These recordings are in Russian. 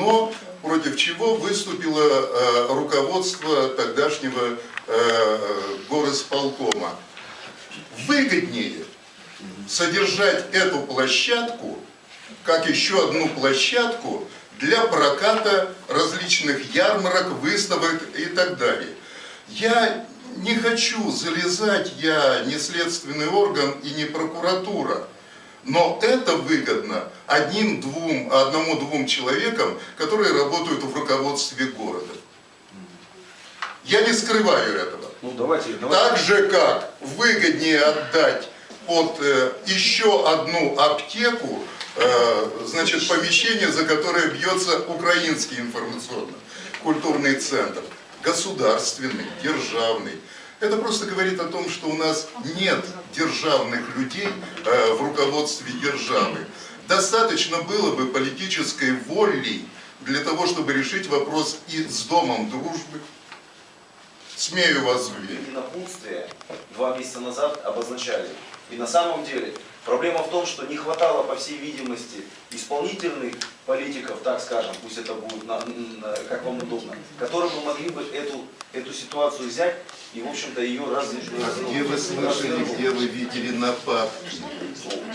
Но против чего выступило э, руководство тогдашнего э, горосполкома. Выгоднее содержать эту площадку как еще одну площадку для проката различных ярмарок, выставок и так далее. Я не хочу залезать, я не следственный орган и не прокуратура. Но это выгодно одним-двум, одному-двум человекам, которые работают в руководстве города. Я не скрываю этого. Ну давайте, давайте. Так же, как выгоднее отдать под э, еще одну аптеку, э, значит, помещение, за которое бьется украинский информационно-культурный центр, государственный, державный. Это просто говорит о том, что у нас нет державных людей э, в руководстве державы. Достаточно было бы политической воли для того, чтобы решить вопрос и с Домом дружбы. Смею вас заверить. на напутствие два месяца назад обозначали. И на самом деле проблема в том, что не хватало, по всей видимости, исполнительных политиков, так скажем, пусть это будет на- на- как вам удобно, которые бы могли бы эту, эту ситуацию взять и, в общем-то, ее развить. Где вы слышали, где вы видели нападки?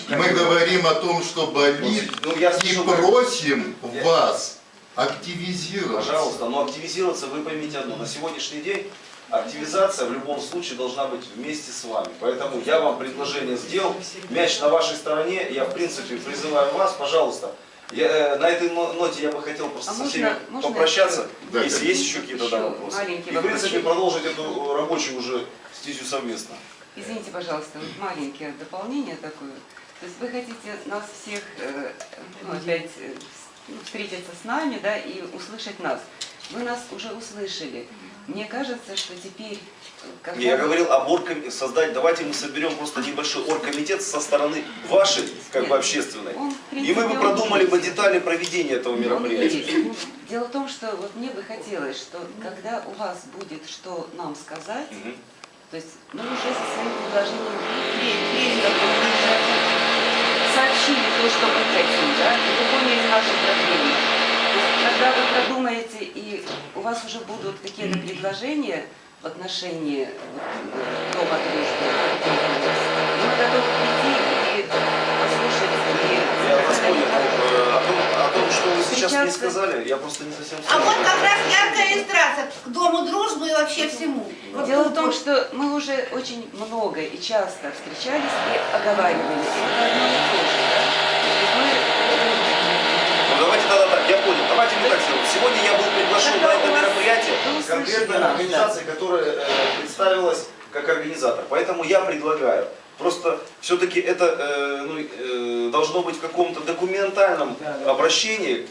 Мы говорим о том, что болит, Ну, я и слышал, просим Я- вас активизироваться. Пожалуйста, но активизироваться, вы поймите одно, на сегодняшний день активизация в любом случае должна быть вместе с вами. Поэтому я вам предложение сделал, мяч на вашей стороне, я в принципе призываю вас, пожалуйста, я, э, на этой но- ноте я бы хотел просто А со можно- всеми можно попрощаться, Да, если конечно. есть еще какие-то да, вопросы. И в принципе продолжить эту рабочую уже стезю совместно. Извините, пожалуйста, вот маленькое дополнение такое. То есть вы хотите нас всех, э, ну, опять э, ну, встретиться с нами, да, и услышать нас. Вы нас уже услышали. Мне кажется, что теперь, когда... Я говорил об оргкомитете, создать, давайте мы соберем просто небольшой оргкомитет со стороны вашей, как бы Нет, общественной. он, в И мы бы продумали бы детали проведения этого мероприятия. Ну, Дело в том, что вот мне бы хотелось, что когда у вас будет что нам сказать, Мгм. То есть мы уже со своим предложением сообщили то, что мы хотим, да, и вы поняли наши проблемы. Когда вы продумаете, вас уже будут какие-то предложения в отношении вот, э, Дома дружбы, мы готовы прийти и послушать, и Я вас понял. Э, О том, о том, что вы сейчас мне Сейчас- сказали, я просто не совсем А вот как раз яркая иллюстрация к Дому дружбы и вообще всему. Вот Дело в том, что мы уже очень много и часто встречались и оговаривали. И это одно и то же, да? То есть Ну давайте тогда так, я понял. Давайте мы так сделаем. Сегодня я был приглашен на это мероприятие услышали конкретной нас, организации, которая э, представилась как организатор. Поэтому я предлагаю. Просто все-таки это э, ну, э, должно быть в каком-то документальном обращении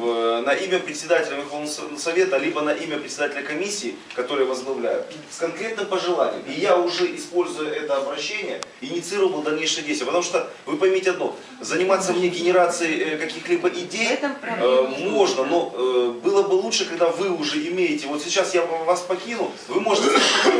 на имя председателя Верховного Совета, либо на имя председателя комиссии, который возглавляю, с конкретным пожеланием. И я уже, используя это обращение, инициировал дальнейшие действия. Потому что, вы поймите одно, заниматься мне генерацией э, каких-либо идей э, можно, но э, было бы лучше, когда вы уже имеете, вот сейчас я вас покину, вы можете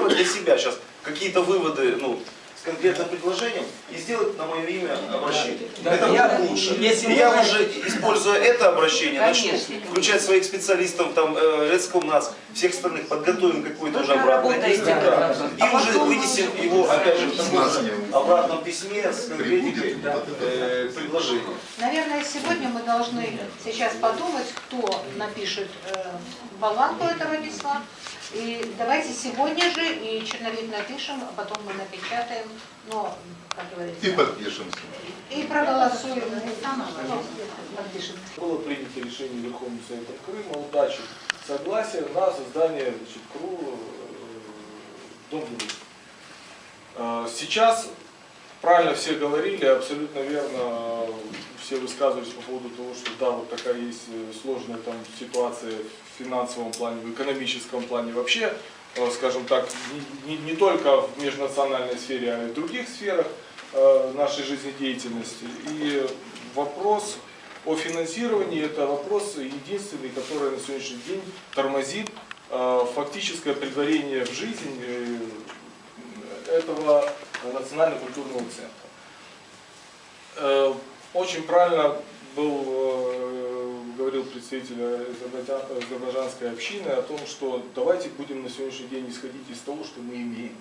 для себя сейчас какие-то выводы, ну, конкретным предложением и сделать на мое имя обращение. это будет лучше. если И я можно- уже, используя это обращение, начну Конечно. включать своих специалистов, там, э, Редскомнац, всех остальных, подготовим какое-то Вы уже действие, этот да. и А уже мы вынесем его, опять же, в таком Нас же обратном письме с конкретикой э, предложений. Наверное, сегодня мы должны сейчас подумать, кто напишет э, болванку этого письма. И давайте сегодня же и черновик напишем, а потом мы напечатаем, но, как И говорится, подпишемся. и проголосуем. Ну, подпишем. Было принято решение Верховным Советом Крыма о даче согласия на создание значит, КРУ э, Дом. Э, Сейчас, правильно все говорили, абсолютно верно э, все высказывались по поводу того, что да, вот такая есть сложная там ситуация финансовом плане, в экономическом плане вообще, э, скажем так, не, не- только в межнациональной сфере, а и в других сферах э, нашей жизнедеятельности. И вопрос о финансировании – это вопрос единственный, который на сегодняшний день тормозит э, фактическое предварение в жизнь этого национально-культурного центра. Э, Очень правильно был говорил представитель азербайджа- азербайджанской общины о том, что давайте будем на сегодняшний день исходить из того, что мы имеем.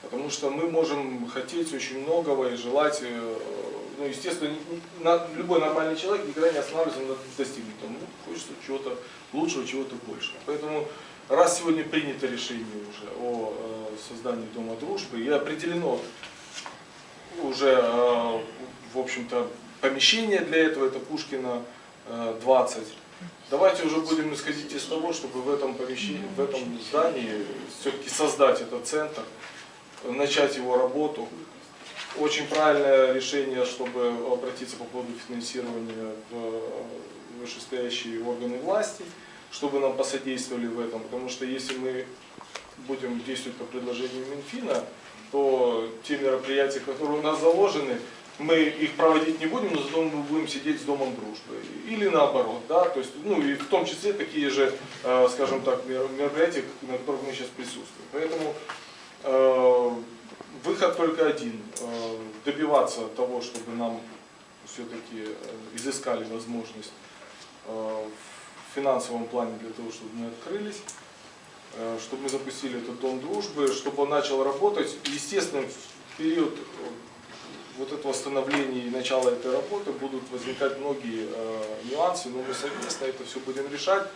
Потому что мы можем хотеть очень многого и желать, э, ну, естественно, любой нормальный человек никогда не останавливается на достигнутом. Ну, хочется чего-то лучшего, чего-то большего. Поэтому, раз сегодня принято решение уже о э, создании Дома дружбы и определено уже, э, в общем-то, помещение для этого, это Пушкина 20. Давайте уже будем исходить из того, чтобы в этом помещении, в этом здании все-таки создать этот центр, начать его работу. Очень правильное решение, чтобы обратиться по поводу финансирования в э, вышестоящие органы власти, чтобы нам посодействовали в этом, потому что если мы будем действовать по предложению Минфина, то те мероприятия, которые у нас заложены, мы их проводить не будем, но зато мы будем сидеть с Домом Дружбы. Или наоборот, да, то есть, ну и в том числе такие же, э, скажем так, мер- мероприятия, на которых мы сейчас присутствуем. Поэтому э, выход только один, э, добиваться того, чтобы нам все-таки изыскали возможность в финансовом плане для того, чтобы мы открылись чтобы мы запустили этот дом дружбы, чтобы он начал работать. Естественно, в период вот этого становления и начала этой работы будут возникать многие э, нюансы, но мы совместно это все будем решать.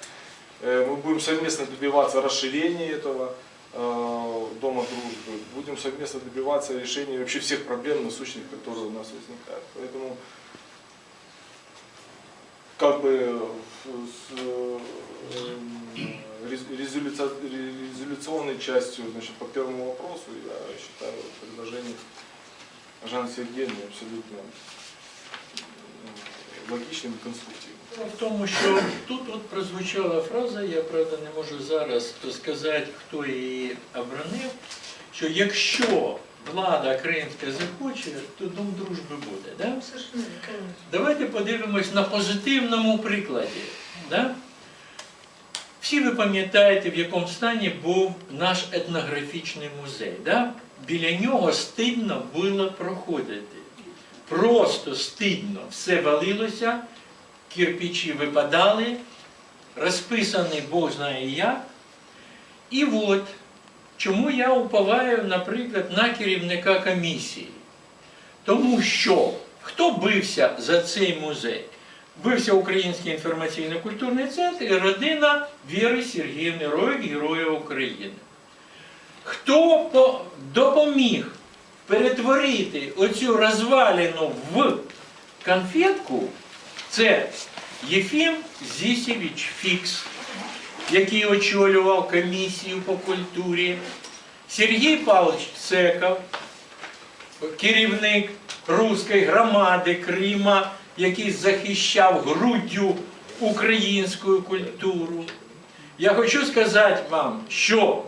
Э, мы будем совместно добиваться расширения этого э, дома дружбы, будем совместно добиваться решения вообще всех проблем насущных, которые у нас возникают. Поэтому как бы с рез- резолюци- резолюционной частью значит, по первому вопросу я считаю предложение Жанны Сергеевны абсолютно э, логичным и конструктивным. Справа В тому, що тут от прозвучала фраза, я правда не можу зараз сказати, хто її обронив, що якщо влада кримська захоче, то дом дружби буде. Да? Давайте подивимось на позитивному прикладі. Да? Всі ви пам'ятаєте, в якому стані був наш етнографічний музей. Да? Біля нього стидно було проходити. Просто стидно. Все валилося, кирпичі випадали, розписаний Бог знає як. І от чому я уповаю, наприклад, на керівника комісії. Тому що хто бився за цей музей? Бився Український інформаційно-культурний центр і родина Віри Сергіївни Роїк, Героя України. Хто допоміг перетворити оцю розваліну в конфетку, це Єфім Зісєвич Фікс, який очолював комісію по культурі, Сергій Павлович Цеков, керівник руської громади Крима, який захищав груддю українську культуру. Я хочу сказати вам, що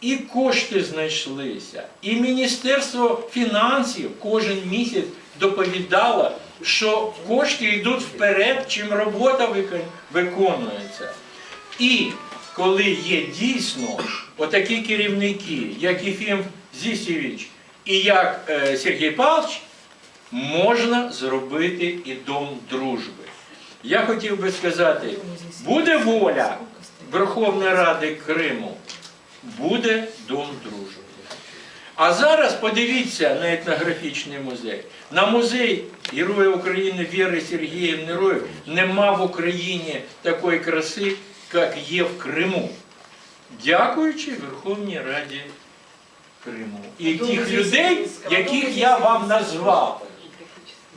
і кошти знайшлися, і Міністерство фінансів кожен місяць доповідало, що кошти йдуть вперед, чим робота виконується. І коли є дійсно отакі керівники, як Єфім Зісєвич і як е, Сергій Павлович, можна зробити і дом дружби. Я хотів би сказати, буде воля Верховної Ради Криму, буде дом дружби. А зараз подивіться на етнографічний музей. На музей Героя України Віри Сергіївни Роєв нема в Україні такої краси, як є в Криму. Дякуючи Верховній Раді Криму. І тих людей, яких я вам назвав.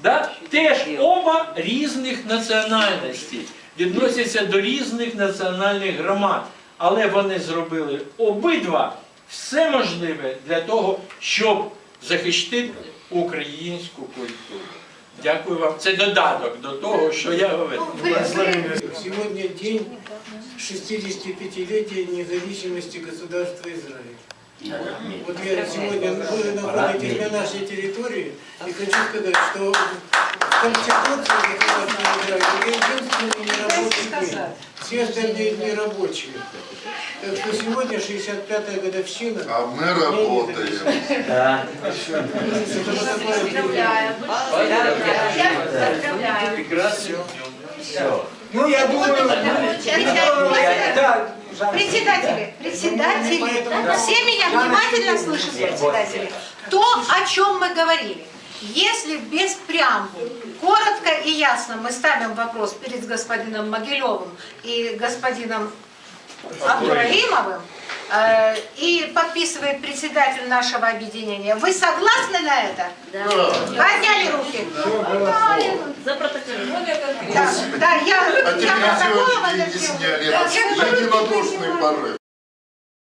Да? Теж оба різних національностей відносяться до різних національних громад. Але вони зробили обидва все можливе для того, щоб захистити українську культуру. Дякую вам. Це додаток до того, що я говорив. Сегодня день 65-летия независимости государства Израиль. Вот я сегодня, вы находитесь на нашей территории, и хочу сказать, что единственный нерабочий день. Все остальные дни рабочие. Так что сегодня 65-я годовщина. А мы работаем. Поздравляем. Прекрасно. Все. Ну, я думаю, да. Председатели, председатели, все меня внимательно слышат, председатели. То, о чем мы говорили. Если без преамбул, коротко и ясно мы ставим вопрос перед господином Могилевым и господином Абдуралимовым, э, и подписывает председатель нашего объединения, вы согласны на это? Да. Подняли руки. За протокол. Да, да, я, А я Да, этот я говорю, единодушный порыв.